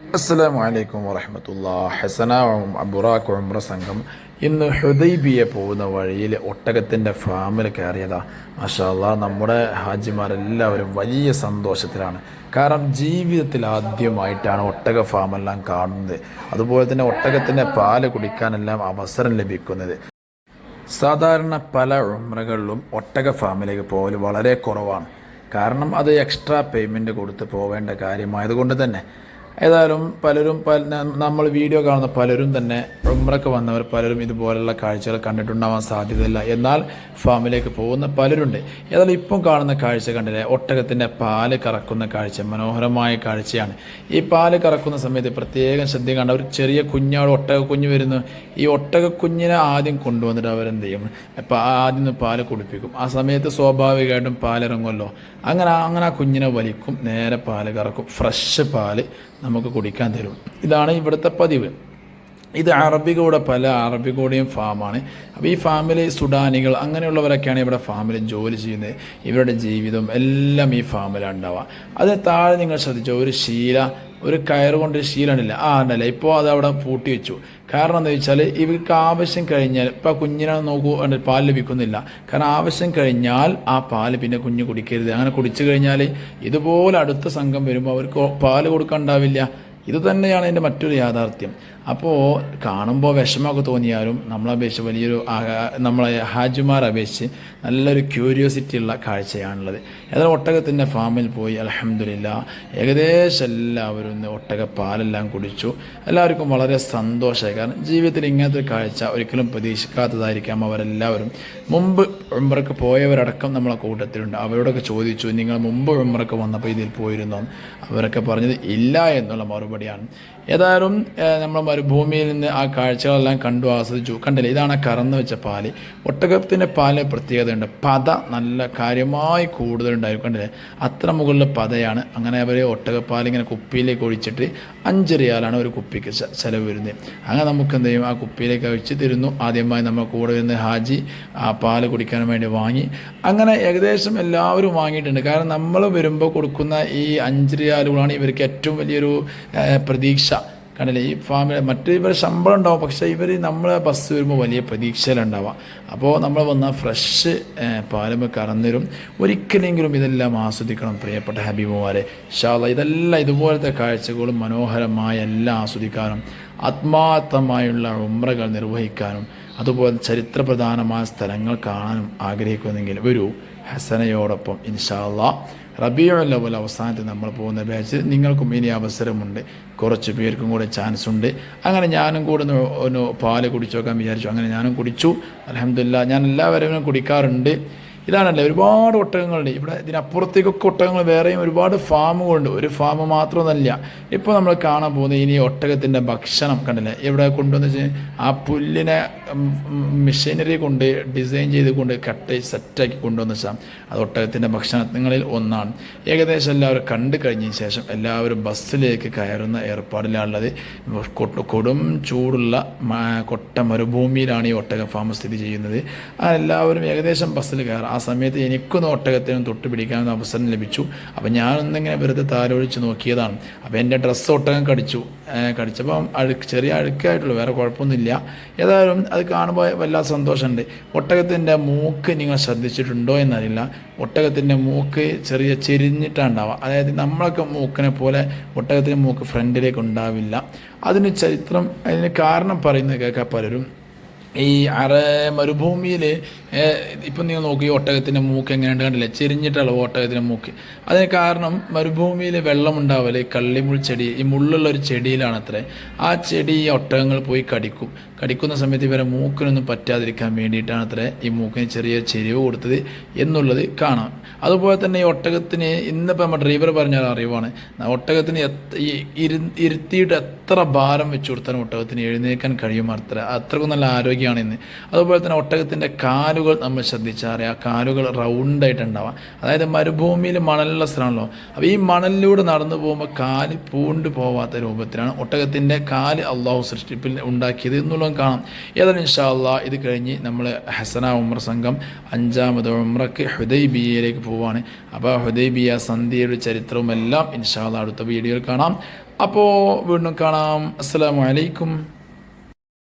അസ്സലാമു അലൈക്കും വറഹമത്തുള്ള ഹസന അബുറാഖ് ഉമ്ര സംഘം. ഇന്ന് ഹുദൈബിയെ പോകുന്ന വഴിയിൽ ഒട്ടകത്തിന്റെ ഫാമിൽ കയറിയതാ. മഷാല്ല നമ്മുടെ ഹാജിമാരെല്ലാവരും വലിയ സന്തോഷത്തിലാണ്. കാരണം ജീവിതത്തിൽ ആദ്യമായിട്ടാണ് ഒട്ടക ഫാമെല്ലാം കാണുന്നത്. അതുപോലെ തന്നെ ഒട്ടകത്തിന്റെ പാൽ കുടിക്കാനെല്ലാം അവസരം ലഭിക്കുന്നത്. സാധാരണ പല ഉമ്രകളിലും ഒട്ടക ഫാമിലേക്ക് പോകൽ വളരെ കുറവാണ്. കാരണം അത് എക്സ്ട്രാ പേയ്മെന്റ് കൊടുത്ത് പോവേണ്ട കാര്യമായതുകൊണ്ട് തന്നെ ഏതായാലും പലരും പല നമ്മൾ വീഡിയോ കാണുന്ന പലരും തന്നെ ഉമ്രക്ക് വന്നവർ പലരും ഇതുപോലെയുള്ള കാഴ്ചകൾ കണ്ടിട്ടുണ്ടാവാൻ സാധ്യതയില്ല. എന്നാൽ ഫാമിലേക്ക് പോകുന്ന പലരുണ്ട്. ഏതായാലും ഇപ്പം കാണുന്ന കാഴ്ച കണ്ടില്ലേ? ഒട്ടകത്തിന്റെ പാൽ കറക്കുന്ന കാഴ്ച മനോഹരമായ കാഴ്ചയാണ്. ഈ പാൽ കറക്കുന്ന സമയത്ത് പ്രത്യേകം ശ്രദ്ധ കണ്ട ഒരു ചെറിയ കുഞ്ഞാട് ഒട്ടക കുഞ്ഞ് വരുന്നു. ഈ ഒട്ടക കുഞ്ഞിനെ ആദ്യം കൊണ്ടുവന്നിട്ട് അവരെന്ത് ചെയ്യും? അപ്പം ആദ്യം പാൽ കുടിപ്പിക്കും. ആ സമയത്ത് സ്വാഭാവികമായിട്ടും പാലിറങ്ങുമല്ലോ. അങ്ങനെ അങ്ങനെ ആ കുഞ്ഞിനെ വലിക്കും. നേരെ പാൽ കറക്കും. ഫ്രഷ് പാൽ നമുക്ക് കുടിക്കാൻ തരും. ഇതാണ് ഇവിടുത്തെ പതിവ്. ഇത് അറബികളുടെ പല അറബികളുടെയും ഫാമാണ്. അപ്പോൾ ഈ ഫാമിൽ സുഡാനികൾ അങ്ങനെയുള്ളവരൊക്കെയാണ് ഇവിടെ ഫാമിൽ ജോലി ചെയ്യുന്നത്. ഇവരുടെ ജീവിതം എല്ലാം ഈ ഫാമിലാണ് ഉണ്ടാവുക. അത് താഴെ നിങ്ങൾ ശ്രദ്ധിച്ചോ ഒരു ശീല ഒരു കയറ് കൊണ്ട് ശീലമില്ല ആ ഉണ്ടല്ല. ഇപ്പോൾ അത് അവിടെ പൂട്ടി വെച്ചു. കാരണം എന്താ വെച്ചാൽ ഇവർക്ക് ആവശ്യം കഴിഞ്ഞാൽ ഇപ്പോൾ കുഞ്ഞിനെ നോക്കൂ പാൽ ലഭിക്കുന്നില്ല. കാരണം ആവശ്യം കഴിഞ്ഞാൽ ആ പാൽ പിന്നെ കുഞ്ഞ് കുടിക്കരുത്. അങ്ങനെ കുടിച്ചു കഴിഞ്ഞാൽ ഇതുപോലെ അടുത്ത സംഘം വരുമ്പോൾ അവർക്ക് പാൽ കൊടുക്കാണ്ടാവില്ല ഇത് തന്നെയാണ് എന്റെ മറ്റൊരു യാഥാർത്ഥ്യം. അപ്പോൾ കാണുമ്പോൾ വിഷമമൊക്കെ തോന്നിയാലും നമ്മളെ അപേക്ഷിച്ച് വലിയൊരു നമ്മളെ ഹാജുമാർ അപേക്ഷിച്ച് നല്ലൊരു ക്യൂരിയോസിറ്റി ഉള്ള കാഴ്ചയാണുള്ളത്. ഏതായാലും ഒട്ടകത്തിന്റെ ഫാമിൽ പോയി അലഹമില്ല ഏകദേശം എല്ലാവരും ഒട്ടക പാലെല്ലാം കുടിച്ചു. എല്ലാവർക്കും വളരെ സന്തോഷമായി. കാരണം ജീവിതത്തിൽ ഇങ്ങനത്തെ കാഴ്ച ഒരിക്കലും പ്രതീക്ഷിക്കാത്തതായിരിക്കാം അവരെല്ലാവരും. മുമ്പ് ഉംറക്ക് പോയവരടക്കം നമ്മളെ കൂട്ടത്തിലുണ്ട്. അവരോടൊക്കെ ചോദിച്ചു നിങ്ങൾ മുമ്പ് ഉംറക്ക് വന്നപ്പോൾ ഇതിൽ പോയിരുന്നോ? അവരൊക്കെ പറഞ്ഞത് ഇല്ല എന്നുള്ള മറുപടിയാണ്. ഏതായാലും നമ്മൾ മരുഭൂമിയിൽ നിന്ന് ആ കാഴ്ചകളെല്ലാം കണ്ടു ആസ്വദിച്ചു. കണ്ടില്ലേ? ഇതാണ് കറന്നു വെച്ച പാൽ. ഒട്ടകത്തിന്റെ പാലിന് പ്രത്യേകതയുണ്ട്. പത നല്ല കാര്യമായി കൂടുതലുണ്ടായിരുന്നു കണ്ടില്ലേ? അത്ര മുകളിൽ പതയാണ്. അങ്ങനെ അവർ ഒട്ടകപ്പാൽ ഇങ്ങനെ കുപ്പിയിലേക്ക് ഒഴിച്ചിട്ട് അഞ്ച് റിയാലാണ് ഒരു കുപ്പിക്ക് ചിലവ് വരുന്നത്. അങ്ങനെ നമുക്ക് എന്ത് ചെയ്യും ആ കുപ്പിയിലേക്ക് ഒഴിച്ച് തരുന്നു. ആദ്യമായി നമ്മൾ കൂടെ വരുന്ന ഹാജി ആ പാൽ കുടിക്കാൻ വേണ്ടി വാങ്ങി. അങ്ങനെ ഏകദേശം എല്ലാവരും വാങ്ങിയിട്ടുണ്ട്. കാരണം നമ്മൾ വരുമ്പോൾ കൊടുക്കുന്ന ഈ അഞ്ച് റിയാലുകളാണ് ഇവർക്ക് ഏറ്റവും വലിയൊരു പ്രതീക്ഷ. കണ്ടില്ലേ ഈ ഫാമിൽ മറ്റു ഇവർ ശമ്പളം ഉണ്ടാവും പക്ഷേ ഇവർ നമ്മളെ ബസ് വരുമ്പോൾ വലിയ പ്രതീക്ഷയിലുണ്ടാവാം. അപ്പോൾ നമ്മൾ വന്ന ഫ്രഷ് പാലം കറന്നിരും. ഒരിക്കലെങ്കിലും ഇതെല്ലാം ആസ്വദിക്കണം പ്രിയപ്പെട്ട ഹബീബുമാരെ. ഷാല ഇതെല്ലാം ഇതുപോലത്തെ കാഴ്ചകളും മനോഹരമായ എല്ലാം ആസ്വദിക്കാനും ആത്മാർത്ഥമായുള്ള ഉമ്രകൾ നിർവഹിക്കാനും അതുപോലെ ചരിത്രപ്രധാനമായ സ്ഥലങ്ങൾ കാണാനും ആഗ്രഹിക്കുന്നെങ്കിൽ ഒരു ഹസനയോടൊപ്പം ഇൻഷാല്ല റബിയുൽ അവൽ അവസാനത്തിൽ നമ്മൾ പോകുന്ന ബാച്ച് നിങ്ങൾക്കും ഇനി അവസരമുണ്ട്. കുറച്ച് പേർക്കും കൂടെ ചാൻസ് ഉണ്ട്. അങ്ങനെ ഞാനും കൂടെ ഒന്ന് പാൽ കുടിച്ചു നോക്കാൻ വിചാരിച്ചു. അങ്ങനെ ഞാനും കുടിച്ചു. അലഹമില്ല ഞാൻ എല്ലാവരും കുടിക്കാറുണ്ട്. ഇതാണല്ലേ ഒരുപാട് ഒട്ടകങ്ങളുണ്ട്. ഇവിടെ ഇതിനപ്പുറത്തേക്കൊക്കെ ഒട്ടകങ്ങൾ വേറെയും ഒരുപാട് ഫാമുകളുണ്ട്. ഒരു ഫാം മാത്രമൊന്നല്ല. ഇപ്പോൾ നമ്മൾ കാണാൻ പോകുന്ന ഇനി ഒട്ടകത്തിന്റെ ഭക്ഷണം കണ്ടില്ലേ? ഇവിടെ കൊണ്ടുവന്ന് വെച്ച് ആ പുല്ലിനെ മെഷീനറി കൊണ്ട് ഡിസൈൻ ചെയ്ത് കൊണ്ട് കട്ട് സെറ്റാക്കി കൊണ്ടുവന്ന് വെച്ചാൽ അത് ഒട്ടകത്തിന്റെ ഭക്ഷണങ്ങളിൽ ഒന്നാണ്. ഏകദേശം എല്ലാവരും കണ്ടു കഴിഞ്ഞതിന് ശേഷം എല്ലാവരും ബസ്സിലേക്ക് കയറുന്ന ഏർപ്പാടിലാണുള്ളത്. കൊടും ചൂടുള്ള കൊട്ട മരുഭൂമിയിലാണ് ഈ ഒട്ടക ഫാം സ്ഥിതി ചെയ്യുന്നത്. എല്ലാവരും ഏകദേശം ബസ്സിൽ കയറാം. സമയത്ത് എനിക്കൊന്ന് ഒട്ടകത്തിനും തൊട്ട് പിടിക്കാനൊന്നും അവസരം ലഭിച്ചു. അപ്പം ഞാനൊന്നിങ്ങനെ വെറുതെ താലോലിച്ച് നോക്കിയതാണ്. അപ്പോൾ എന്റെ ഡ്രസ്സ് ഒട്ടകം കടിച്ചു. കടിച്ചപ്പം അഴുക്ക് ചെറിയ അഴുക്കായിട്ടുള്ളൂ വേറെ കുഴപ്പമൊന്നുമില്ല. ഏതായാലും അത് കാണുമ്പോൾ വല്ലാത്ത സന്തോഷമുണ്ട്. ഒട്ടകത്തിന്റെ മൂക്ക് നിങ്ങൾ ശ്രദ്ധിച്ചിട്ടുണ്ടോ എന്നറിയില്ല. ഒട്ടകത്തിന്റെ മൂക്ക് ചെറിയ ചെരിഞ്ഞിട്ടാണ്ടാവുക അതായത് നമ്മളൊക്കെ മൂക്കിനെ പോലെ ഒട്ടകത്തിന്റെ മൂക്ക് ഫ്രണ്ടിലേക്ക് ഉണ്ടാവില്ല. അതിന് ചരിത്രം അതിന് കാരണം പറയുന്നത് കേൾക്കാൻ പലരും. ഈ അറ മരുഭൂമിയിൽ ഇപ്പം നിങ്ങൾ നോക്കി ഒട്ടകത്തിന്റെ മൂക്ക് എങ്ങനെയുണ്ട് കണ്ടില്ലേ? ചെരിഞ്ഞിട്ടുള്ള ഒട്ടകത്തിന്റെ മൂക്ക്. അതിന് കാരണം മരുഭൂമിയിൽ വെള്ളം ഉണ്ടാവൽ കള്ളിമുൾ ചെടി ഈ മുള്ളുള്ള ഒരു ചെടിയിലാണ് അത്രേ ആ ചെടി ഈ ഒട്ടകങ്ങൾ പോയി കടിക്കും. കടിക്കുന്ന സമയത്ത് ഇവരെ മൂക്കിനൊന്നും പറ്റാതിരിക്കാൻ വേണ്ടിയിട്ടാണ് അത്രേ ഈ മൂക്കിന് ചെറിയ ചെരിവ് കൊടുത്തത് എന്നുള്ളത് കാണാം. അതുപോലെ തന്നെ ഈ ഒട്ടകത്തിന് ഇന്നിപ്പോൾ നമ്മുടെ ഡ്രൈവർ പറഞ്ഞ അറിവാണ്. ഒട്ടകത്തിന് ഈ ഇരു- ഇരുത്തിയിട്ട് എത്ര ഭാരം വെച്ച് കൊടുത്താലും ഒട്ടകത്തിന് എഴുന്നേൽക്കാൻ കഴിയും അത്ര. അത്രക്കും നല്ല ആരോഗ്യമാണ് ഇന്ന് അതുപോലെ തന്നെ ഒട്ടകത്തിന്റെ കാലുകൾ നമ്മൾ ശ്രദ്ധിച്ചാൽ അറിയാം. കാലുകൾ റൗണ്ടായിട്ടുണ്ടാവാം അതായത് മരുഭൂമിയിൽ മണലുള്ള സ്ഥലമാണല്ലോ. അപ്പോൾ ഈ മണലിലൂടെ നടന്നു പോകുമ്പോൾ കാൽ പൂണ്ട് പോവാത്ത രൂപത്തിലാണ് ഒട്ടകത്തിന്റെ കാൽ അള്ളാഹു സൃഷ്ടിപ്പിൽ ഉണ്ടാക്കിയത് എന്നുള്ളത് കാണാം. ഏതായാലും ഇൻഷാ അള്ളാ ഇത് കഴിഞ്ഞ് നമ്മൾ ഹസന ഉമ്ര സംഘം അഞ്ചാമത് ഉമ്രക്ക് ഹുദൈബിയയിലേക്ക് പോവാണ്. അപ്പോൾ ഹുദൈബിയ സന്ധ്യയുടെ ചരിത്രവും എല്ലാം ഇൻഷാ അള്ളാ അടുത്ത വീഡിയോയിൽ കാണാം. അപ്പോൾ വീണ്ടും കാണാം. അസ്സലാമു അലൈക്കും.